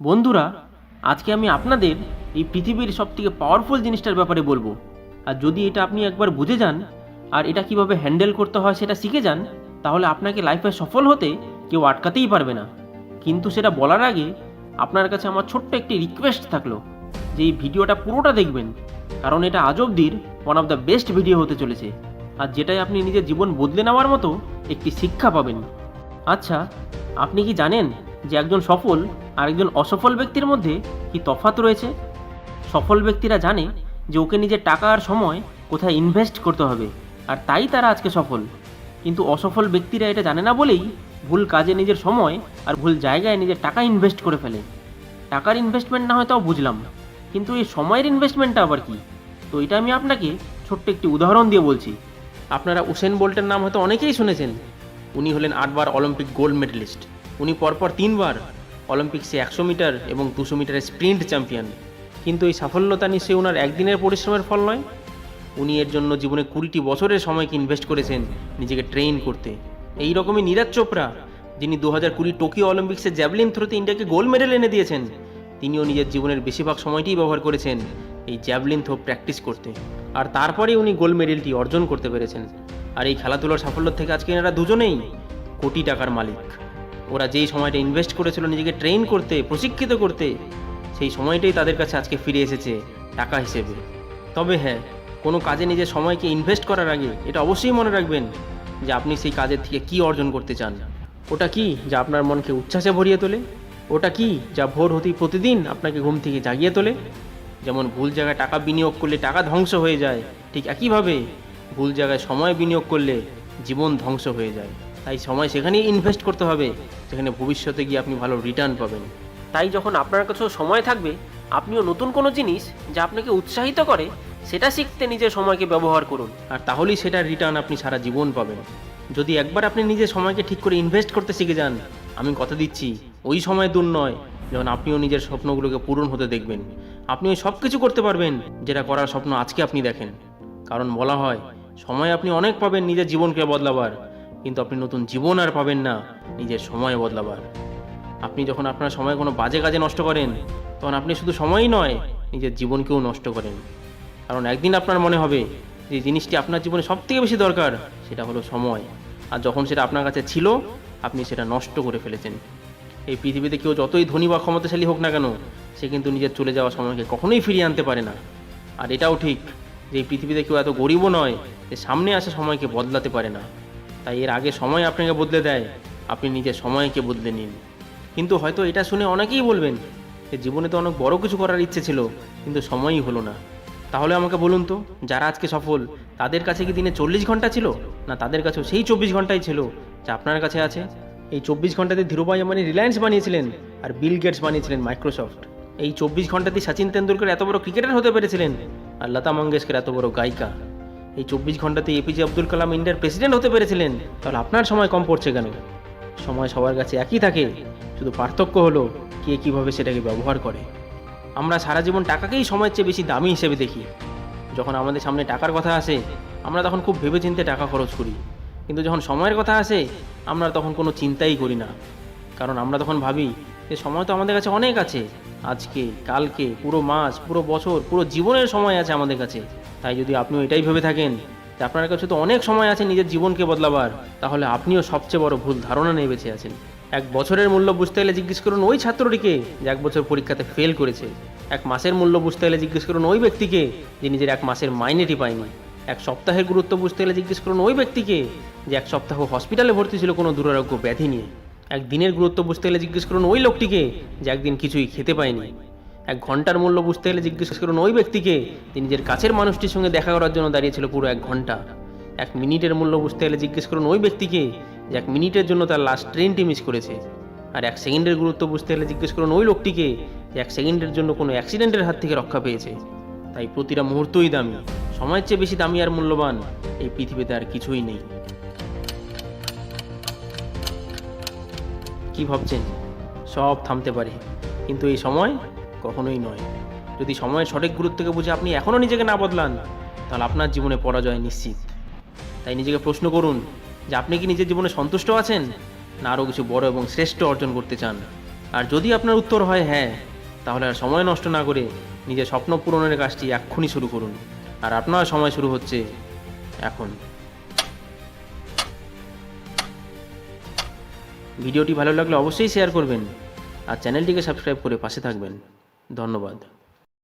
বন্ধুরা, আজকে আমি আপনাদের এই পৃথিবীর সবথেকে পাওয়ারফুল জিনিসটার ব্যাপারে বলব। আর যদি এটা আপনি একবার বুঝে যান, আর এটা কীভাবে হ্যান্ডেল করতে হয় সেটা শিখে যান, তাহলে আপনাকে লাইফে সফল হতে কেউ আটকাতেই পারবে না। কিন্তু সেটা বলার আগে আপনার কাছে আমার ছোট্ট একটি রিকোয়েস্ট থাকল, যে এই ভিডিওটা পুরোটা দেখবেন, কারণ এটা আজ অব্দির one of the best video হতে চলেছে, আর যেটাই আপনি নিজের জীবন বদলে নেওয়ার মতো একটি শিক্ষা পাবেন। আচ্ছা আপনি কি জানেন যে একজন সফল আর একজন অসফল ব্যক্তির মধ্যে কি তফাৎ রয়েছে? সফল ব্যক্তিরা জানে যে ওকে নিজের টাকা আর সময় কোথায় ইনভেস্ট করতে হবে, আর তাই তারা আজকে সফল। কিন্তু অসফল ব্যক্তিরা এটা জানে না বলেই ভুল কাজে নিজের সময় আর ভুল জায়গায় নিজের টাকা ইনভেস্ট করে ফেলে। টাকার ইনভেস্টমেন্ট না হয় তাও বুঝলাম, কিন্তু এই সময়ের ইনভেস্টমেন্টটা আবার কি? তো এটা আমি আপনাকে ছোট্ট একটি উদাহরণ দিয়ে বলছি। আপনারা উসেন বোল্টের নাম হয়তো অনেকেই শুনেছেন। উনি হলেন আটবার অলিম্পিক গোল্ড মেডেলিস্ট। উনি পরপর তিনবার অলিম্পিক্সে একশো মিটার এবং দুশো মিটারের স্প্রিন্ট চ্যাম্পিয়ন। কিন্তু এই সাফল্যতা নিশ্চয়ই ওনার একদিনের পরিশ্রমের ফল নয়। উনি এর জন্য জীবনে কুড়িটি বছরের সময়কে ইনভেস্ট করেছেন নিজেকে ট্রেন করতে। এই রকমই নীরাজ চোপড়া, যিনি দু হাজার কুড়ি টোকিও অলিম্পিক্সে জ্যাভলিন থ্রোতে ইন্ডিয়াকে গোল্ড মেডেল এনে দিয়েছেন, তিনিও নিজের জীবনের বেশিরভাগ সময়টিই ব্যবহার করেছেন এই জ্যাভলিন থ্রো প্র্যাকটিস করতে। আর তারপরে উনি গোল্ড মেডেলটি অর্জন করতে পেরেছেন। আর এই খেলাধুলার সাফল্য থেকে আজকে এনারা দুজনেই কোটি টাকার মালিক। ওরা যেই সময়টা ইনভেস্ট করেছিল নিজেকে ট্রেন করতে, প্রশিক্ষিত করতে, সেই সময়টাই তাদের কাছে আজকে ফিরে এসেছে টাকা হিসেবে। তবে হ্যাঁ কোনো কাজে নিজের সময়কে ইনভেস্ট করার আগে এটা অবশ্যই মনে রাখবেন যে আপনি সেই কাজের থেকে কি অর্জন করতে চান। ওটা কি যা আপনার মনকে উচ্ছ্বাসে ভরিয়ে তোলে? ওটা কি যা ভোর হতেই প্রতিদিন আপনাকে ঘুম থেকে জাগিয়ে তোলে? যেমন ভুল জায়গায় টাকা বিনিয়োগ করলে টাকা ধ্বংস হয়ে যায়, ঠিক একইভাবে ভুল জায়গায় সময় বিনিয়োগ করলে জীবন ধ্বংস হয়ে যায়। তাই সময় সেখানেই ইনভেস্ট করতে হবে যেখানে ভবিষ্যতে গিয়ে আপনি ভালো রিটার্ন পাবেন। তাই যখন আপনার কাছেও সময় থাকবে আপনিও নতুন কোনো জিনিস যা আপনাকে উৎসাহিত করে সেটা শিখতে নিজের সময়কে ব্যবহার করুন। আর তাহলেই সেটার রিটার্ন আপনি সারা জীবন পাবেন। যদি একবার আপনি নিজের সময়কে ঠিক করে ইনভেস্ট করতে শিখে যান আমি কথা দিচ্ছি ওই সময় দূর নয় যখন আপনিও নিজের স্বপ্নগুলোকে পূরণ হতে দেখবেন। আপনি ওই সব কিছু করতে পারবেন যেটা করার স্বপ্ন আজকে আপনি দেখেন। কারণ বলা হয় সময় আপনি অনেক পাবেন নিজের জীবনকে বদলাবার। কিন্তু আপনি নতুন জীবন আর পাবেন না নিজের সময় বদলাবার। আপনি যখন আপনার সময় কোনো বাজে কাজে নষ্ট করেন, তখন আপনি শুধু সময়ই নয়, নিজের জীবনকেও নষ্ট করেন। কারণ একদিন আপনার মনে হবে যে জিনিসটি আপনার জীবনে সব থেকে বেশি দরকার, সেটা হলো সময়। আর যখন সেটা আপনার কাছে ছিল, আপনি সেটা নষ্ট করে ফেলেছেন। এই পৃথিবীতে কেউ যতই ধনী বা ক্ষমতাশালী হোক না কেন, সে কিন্তু নিজের চলে যাওয়া সময়কে কখনোই ফিরিয়ে আনতে পারে না। আর এটাও ঠিক যে এই পৃথিবীতে কেউ এত গরিবও নয় যে সামনে আসা সময়কে বদলাতে পারে না। তাই এর আগে সময় আপনাকে বদলে দেয়। আপনি নিজের সময়কে বদলে নিন। কিন্তু হয়তো এটা শুনে অনেকেই বলবেন যে জীবনে তো অনেক বড় কিছু করার ইচ্ছে ছিল, কিন্তু সময়ই হলো না। তাহলে আমাকে বলুন তো, যারা আজকে সফল, তাদের কাছে কি দিনে চল্লিশ ঘণ্টা ছিল? না তাদের কাছেও সেই চব্বিশ ঘন্টাই ছিল, যা আপনার কাছে আছে? এই চব্বিশ ঘন্টাতে ধীরুভাই আম্বানি রিলায়েন্স বানিয়েছিলেন আর বিল গেটস বানিয়েছিলেন মাইক্রোসফট। এই চব্বিশ ঘন্টাতেই সচিন তেন্ডুলকর এত বড় ক্রিকেটার হতে পেরেছিলেন? আর লতা মঙ্গেশকর এত বড় গায়িকা। এই চব্বিশ ঘন্টাতে এপিজে আব্দুল কালাম ইন্ডিয়ার প্রেসিডেন্ট হতে পেরেছিলেন। তাহলে আপনার সময় কম পড়ছে কেন? সময় সবার কাছে একই থাকে। শুধু পার্থক্য হলো, কে কীভাবে সেটাকে ব্যবহার করে। আমরা সারা জীবন টাকাকেই সময়ের চেয়ে বেশি দামি হিসেবে দেখি। যখন আমাদের সামনে টাকার কথা আসে, আমরা তখন খুব ভেবেচিন্তে টাকা খরচ করি। কিন্তু যখন সময়ের কথা আসে, আমরা তখন কোনো চিন্তাই করি না। কারণ আমরা তখন ভাবি যে সময় তো আমাদের কাছে অনেক আছে। আজকে, কালকে, পুরো মাস, পুরো বছর, পুরো জীবনের সময় আছে আমাদের কাছে। তাই যদি আপনিও এটাই ভেবে থাকেন যে আপনার কাছে তো অনেক সময় আছে নিজের জীবনকে বদলাবার, তাহলে আপনিও সবচেয়ে বড় ভুল ধারণা নিয়ে বেঁচে আছেন। এক বছরের মূল্য বুঝতে গেলে জিজ্ঞেস করুন ওই ছাত্রটিকে যে এক বছর পরীক্ষাতে ফেল করেছে। এক মাসের মূল্য বুঝতে গেলে জিজ্ঞেস করুন ওই ব্যক্তিকে যে নিজের এক মাসের মাইনেটি পায়নি। এক সপ্তাহের গুরুত্ব বুঝতে গেলে জিজ্ঞেস করুন ওই ব্যক্তিকে যে এক সপ্তাহ হসপিটালে ভর্তি ছিল কোনো দুরারোগ্য ব্যাধি নিয়ে। এক দিনের গুরুত্ব বুঝতে গেলে জিজ্ঞেস করুন ওই লোকটিকে যে একদিন কিছুই খেতে পায়নি। এক ঘণ্টার মূল্য বুঝতে গেলে জিজ্ঞেস করুন ওই ব্যক্তিকে যে নিজের কাছের মানুষটির সঙ্গে দেখা করার জন্য দাঁড়িয়েছিল পুরো এক ঘণ্টা। এক মিনিটের মূল্য বুঝতে গেলে জিজ্ঞেস করুন ওই ব্যক্তিকে যে এক মিনিটের জন্য তার লাস্ট ট্রেনটি মিস করেছে। আর এক সেকেন্ডের গুরুত্ব বুঝতে গেলে জিজ্ঞেস করুন ওই লোকটিকে যে এক সেকেন্ডের জন্য কোনো অ্যাক্সিডেন্টের হাত থেকে রক্ষা পেয়েছে। তাই প্রতিটা মুহূর্তই দামি। সময়ের চেয়ে বেশি দামি আর মূল্যবান এই পৃথিবীতে আর কিছুই নেই। কি ভাবছেন? সব থামতে পারে। কিন্তু এই সময় কখনোই নয়। যদি সময়ের সঠিক গুরুত্বকে বুঝে আপনি এখনও নিজেকে না বদলান, তাহলে আপনার জীবনে পরাজয় নিশ্চিত। তাই নিজেকে প্রশ্ন করুন, যে আপনি কি নিজের জীবনে সন্তুষ্ট আছেন, না আরও কিছু বড় এবং শ্রেষ্ঠ অর্জন করতে চান? আর যদি আপনার উত্তর হয় হ্যাঁ তাহলে আর সময় নষ্ট না করে নিজের স্বপ্ন পূরণের কাজটি এক্ষুনি শুরু করুন। আর আপনার সময় শুরু হচ্ছে এখন। ভিডিওটি ভালো লাগলে অবশ্যই শেয়ার করবেন আর চ্যানেলটিকে সাবস্ক্রাইব করে পাশে থাকবেন। ধন্যবাদ।